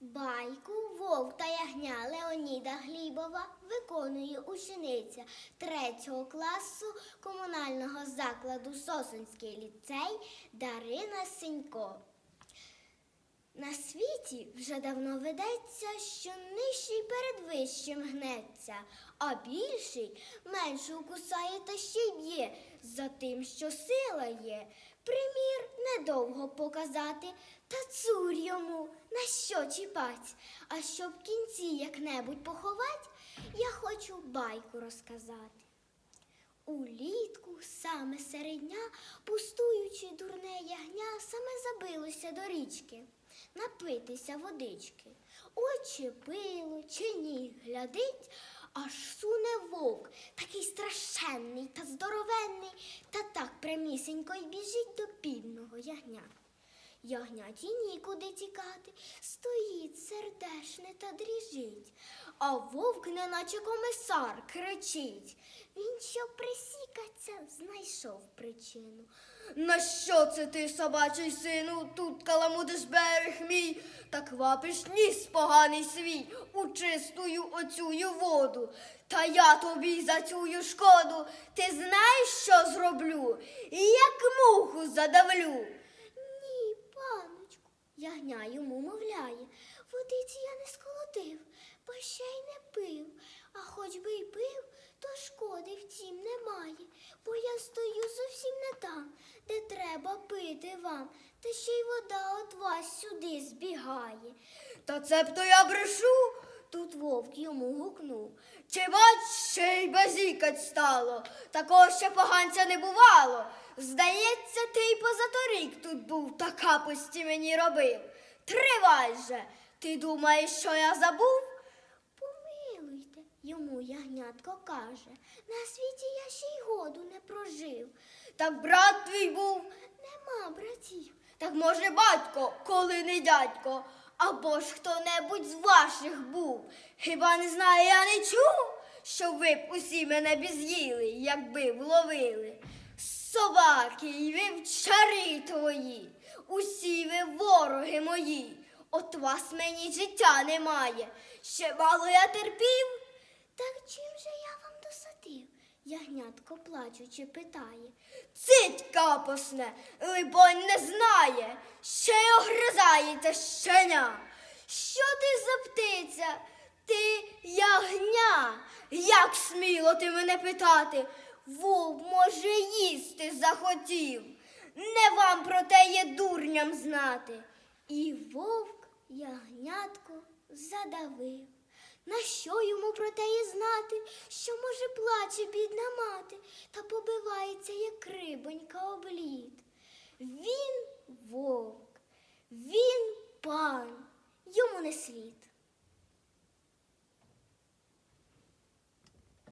Байку Вовк та ягня Леоніда Глібова виконує учениця 3 класу комунального закладу Сосонський ліцей Дарина Сенько. На світі вже давно ведеться, що нижчий перед вищим гнеться, а більший меншого кусає та ще й б'є за тим, що сила є. Примір недовго показати, та цур йому на що чіпать. А щоб кінці як-небудь поховать, я хочу байку розказати. Улітку, саме серед дня, пустуючи дурне ягня, саме забилося до річки напитися водички. Очі пило чи ні, глядить, аж суне вовк, такий страшенний та здоровенний, та так прямісінько й біжить до бідного ягня. Ягняті нікуди тікати, стоїть сердешне та дріжить, а вовк, неначе комісар, кричить. Він, щоб присікаться, знайшов причину. На що це ти, собачий сину, тут каламудиш берег мій, та квапиш ніс поганий свій у чистую оцюю воду. Та я тобі за цю шкоду, ти знаєш, що зроблю? Як муху задавлю. Ягня йому мовляє. Водиці я не сколотив, бо ще й не пив. А хоч би й пив, то шкоди втім немає, бо я стою зовсім не там, де треба пити вам, та ще й вода от вас сюди збігає. Та це б то я брешу. Тут вовк йому гукнув. Чи бач, ще й базікать стало, такого ще поганця не бувало. Здається, ти й позаторік тут був та капості мені робив. Тривай же, ти думаєш, що я забув? Помилуйте, йому ягнятко каже. На світі я ще й году не прожив. Так брат твій був, Нема братів. так може батько, коли не дядько, або ж хто-небудь з ваших був. Хіба не знаю, я не чув, що ви б усі мене б з'їли, якби вловили. Собаки й вівчари твої, усі ви вороги мої. От вас мені життя немає. Ще мало я терпів. Так чим же я вам досадив? Ягнятко плачучи питає. Цить капосне, либонь не знає, ще й огризається щеня. Що ти за птиця? Ти ягня? Як сміло ти мене питати? Вовк, може, їсти захотів. Не вам про те є дурням знати. І вовк ягнятко задавив. На що йому про те і знати, що, може, плаче бідна мати, та побивається, як рибонька об лід. Він вовк, він пан, йому не слід.